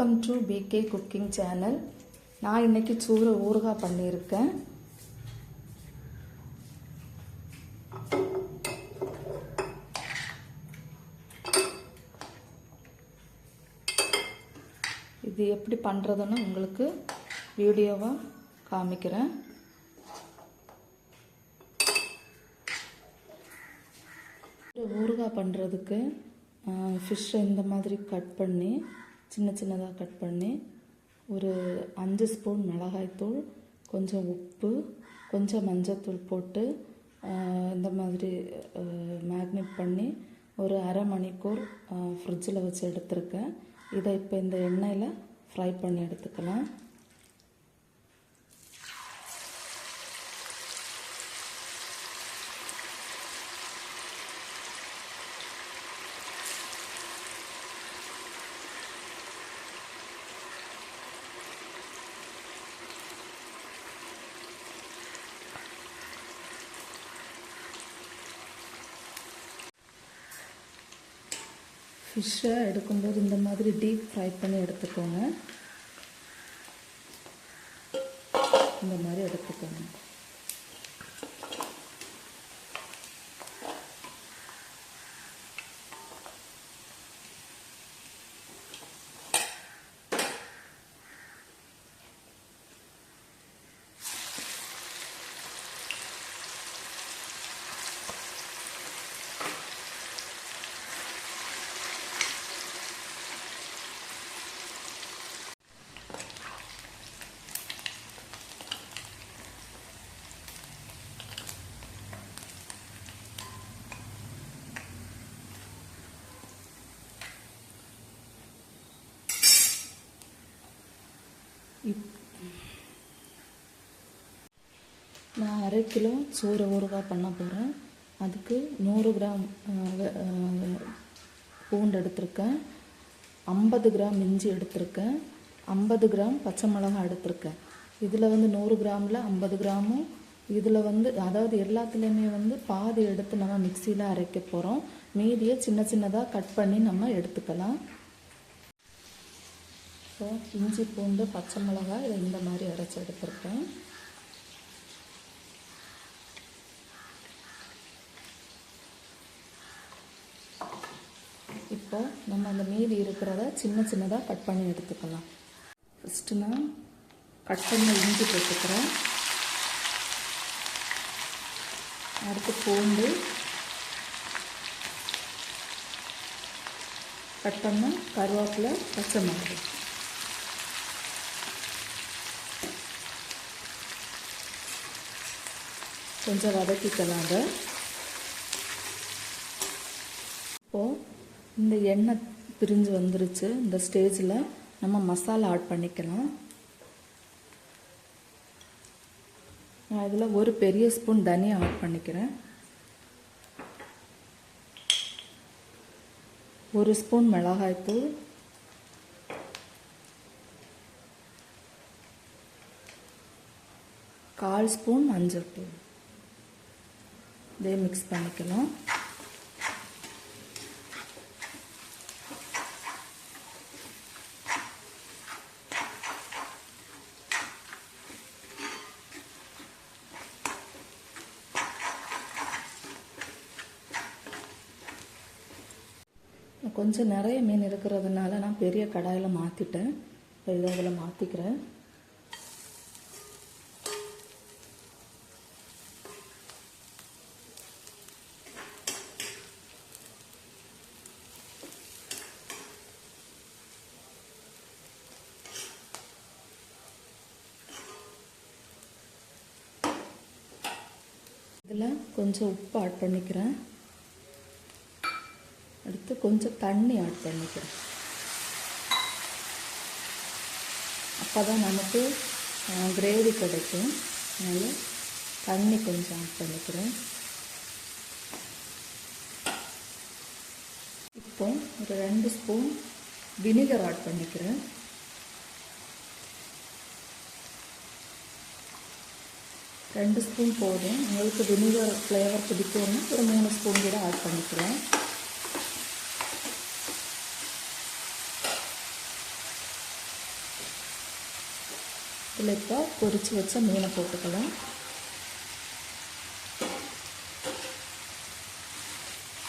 Welcome to PK cooking channel நான் இன்னைக்கு சூறு ஊறுகாய் பண்ணியிருக்கேன். இது எப்படி பண்ணுறதுன்னு உங்களுக்கு வீடியோவாக காமிக்கிறேன். ஊறுகாய் பண்ணுறதுக்கு ஃபிஷ்ஷை இந்த மாதிரி கட் பண்ணி சின்ன சின்னதாக கட் பண்ணி ஒரு அஞ்சு ஸ்பூன் மிளகாய்த்தூள் கொஞ்சம் உப்பு கொஞ்சம் மஞ்சத்தூள் போட்டு இந்த மாதிரி மேக்னேட் பண்ணி ஒரு அரை மணிக்கூர் ஃப்ரிட்ஜில் வச்சு எடுத்திருக்கேன். இதை இப்போ இந்த எண்ணெயில் ஃப்ரை பண்ணி எடுத்துக்கலாம். ஃபிஷ்ஷை எடுக்கும்போது இந்த மாதிரி டீப் ஃப்ரை பண்ணி எடுத்துக்கோங்க. இந்த மாதிரி எடுத்துக்கோங்க. நான் அரை கிலோ சோறு ஊறுகாய் பண்ண போகிறேன் அதுக்கு நூறு கிராம் பூண்டு எடுத்திருக்கேன். ஐம்பது கிராம் இஞ்சி எடுத்திருக்கேன். ஐம்பது கிராம் பச்சை மிளகாய் எடுத்திருக்கேன். இதில் வந்து நூறு கிராமில் ஐம்பது கிராமும் இதில் வந்து அதாவது எல்லாத்துலேயுமே வந்து பாதி எடுத்து நம்ம மிக்சியில் அரைக்க போகிறோம் மீதியை சின்ன சின்னதாக கட் பண்ணி நம்ம எடுத்துக்கலாம். ஸோ இஞ்சி பூண்டு பச்சை மிளகாய் இதை இந்த மாதிரி அரைச்சி எடுத்திருக்கேன். இப்போ நம்ம அந்த மீதி இருக்கிறத சின்ன சின்னதாக கட் பண்ணி எடுத்துக்கலாம். ஃபஸ்ட்டு நான் கட் பண்ண இஞ்சி போட்டுக்கிறேன். அடுத்து பூண்டு. கட் பண்ண கருவேப்பிலை பச்சை மிளகாய் கொஞ்சம் வதக்கிக்கலாம் அதை இப்போது இந்த எண்ணெய் பிரிஞ்சு வந்துருச்சு. இந்த ஸ்டேஜில் நம்ம மசாலா ஆட் பண்ணிக்கலாம். நான் இதில் ஒரு பெரிய ஸ்பூன் தனியா ஆட் பண்ணிக்கிறேன். ஒரு ஸ்பூன் மிளகாய்த்தூள் கால் ஸ்பூன் மஞ்சள் தூள். இதே மிக்ஸ் பண்ணிக்கலாம். கொஞ்சம் நிறைய மீன் இருக்கிறதுனால நான் பெரிய கடாயில் மாற்றிட்டேன் இப்போ இதை அதில் மாற்றிக்கிறேன் இதில் கொஞ்சம் உப்பு ஆட் பண்ணிக்கிறேன். அடுத்து கொஞ்சம் தண்ணி ஆட் பண்ணிக்கிறேன் அப்போ தான் நமக்கு கிரேவி கிடைக்கும். அதனால் தண்ணி கொஞ்சம் ஆட் பண்ணிக்கிறேன் இப்போ ஒரு ரெண்டு ஸ்பூன் வினிகர் ஆட் பண்ணிக்கிறேன். ரெண்டு ஸ்பூன் போதும். உங்களுக்கு வினிகர் ஃப்ளேவர் பிடிக்கும்னா ஒரு மூணு ஸ்பூன் கூட ஆட் பண்ணிக்கிறேன் இதில் இப்போ பொறிச்சு வச்ச மீனை போட்டுக்கலாம்.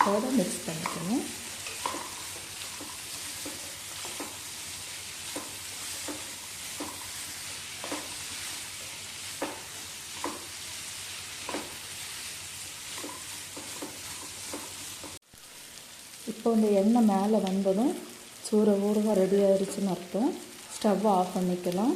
அதோட மிக்ஸ் பண்ணிக்கணும். இப்போ இந்த எண்ணெய் மேலே வந்ததும் சூற ஊறுகாய் ரெடி ஆயிடுச்சுன்னு அர்த்தம். ஸ்டவ் ஆஃப் பண்ணிக்கலாம்.